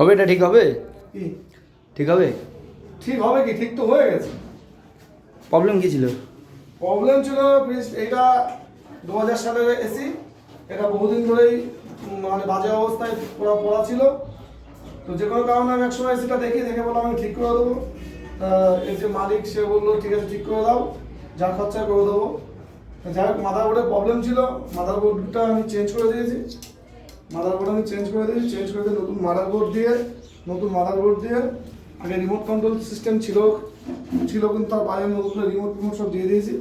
হবে এটা ঠিক হবে? কি? ঠিক হবে? ঠিক হবে কি? ঠিক তো হয়ে গেছে। প্রবলেম কি ছিল? প্রবলেম ছিল এটা দু হাজার সালের এসি এটা বহুদিন ধরেই মানে বাজে অবস্থায় পড়া পড়া ছিল। তো যে কোনো কারণে আমি একসময় এসিটা দেখি দেখে বললাম আমি ঠিক করে দেবো। এর যে মালিক সে বলল ঠিক আছে ঠিক করে দাও। যা খরচা করে দেবো। যাই হোক মাদার বোর্ডের প্রবলেম ছিল। মাদার বোর্ডটা আমি চেঞ্জ করে দিয়েছি। মাদার বোর্ড আমি চেঞ্জ করে দিয়েছি চেঞ্জ করে দিয়ে নতুন মাদারবোর্ড দিয়ে নতুন মাদারবোর্ড দিয়ে আগে রিমোট কন্ট্রোল সিস্টেম ছিল ছিল কিন্তু তার বাইরে নতুন রিমোট রিমোট সব দিয়ে দিয়েছি।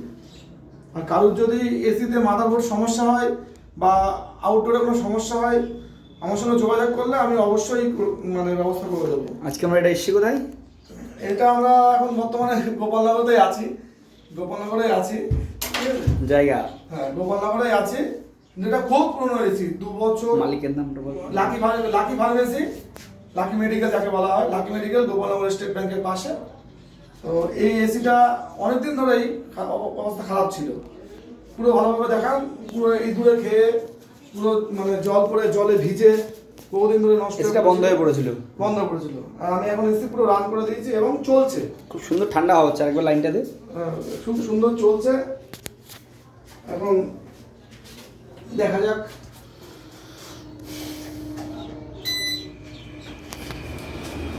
আর কারোর যদি এসিতে মাদারবোর্ড সমস্যা হয় বা আউটডোরে কোনো সমস্যা হয় আমার সঙ্গে যোগাযোগ করলে আমি অবশ্যই মানে ব্যবস্থা করে দেবো। আজকে আমরা এটা এসছি কোথায়? এটা আমরা এখন বর্তমানে গোপালনগরে আছি গোপালনগরে আছি? জায়গা। হ্যাঁ গোপালনগরে আছি। এটা খুব পুরনো এসি দু বছর মালিকের নামটা বল। লাকি ফার্মে লাকি ফার্মেসি লাকি মেডিকেল যাকে বলা হয় লাকি মেডিকেল গোপালনগর স্টেট ব্যাংকের পাশে। তো এই এসিটা অনেকদিন ধরেই অবস্থা খারাপ ছিল। পুরো ভালোভাবে দেখান পুরো ইঁদুরে খেয়ে পুরো মানে জল পড়ে জলে ভিজে বহুদিন ধরে নষ্ট এসিটা বন্ধ হয়ে পড়েছিল। বন্ধ পড়েছিল। আর আমি এখন এসি পুরো রান করে দিয়েছি এবং চলছে। খুব সুন্দর ঠান্ডা হচ্ছে আরেকবার লাইনটা দে। আহ, খুব সুন্দর চলছে। এখন দেখা যাক।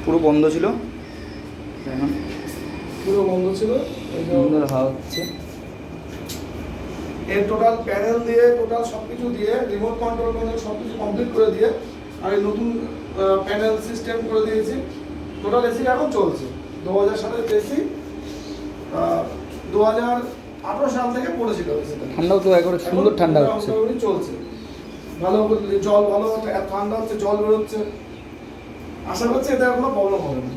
পুরো বন্ধ ছিল? এখন? পুরো বন্ধ ছিল। সুন্দর হাওয়া হচ্ছে। এর টোটাল প্যানেল দিয়ে টোটাল সব কিছু দিয়ে রিমোট কন্ট্রোল করে সব কিছু কমপ্লিট করে দিয়ে আর এই নতুন প্যানেল সিস্টেম করে দিয়েছি। টোটাল এসি এখন চলছে। দু হাজার সালের এসি দু হাজার আঠারো সাল থেকে পড়েছিল ঠান্ডাও তো একবারে সুন্দর ঠান্ডা হচ্ছে। চলছে। ভালো জল ভালো হচ্ছে, এত ঠান্ডা হচ্ছে জল বেরোচ্ছে। আশা করছি এটা কোনো প্রবলেম হবে না।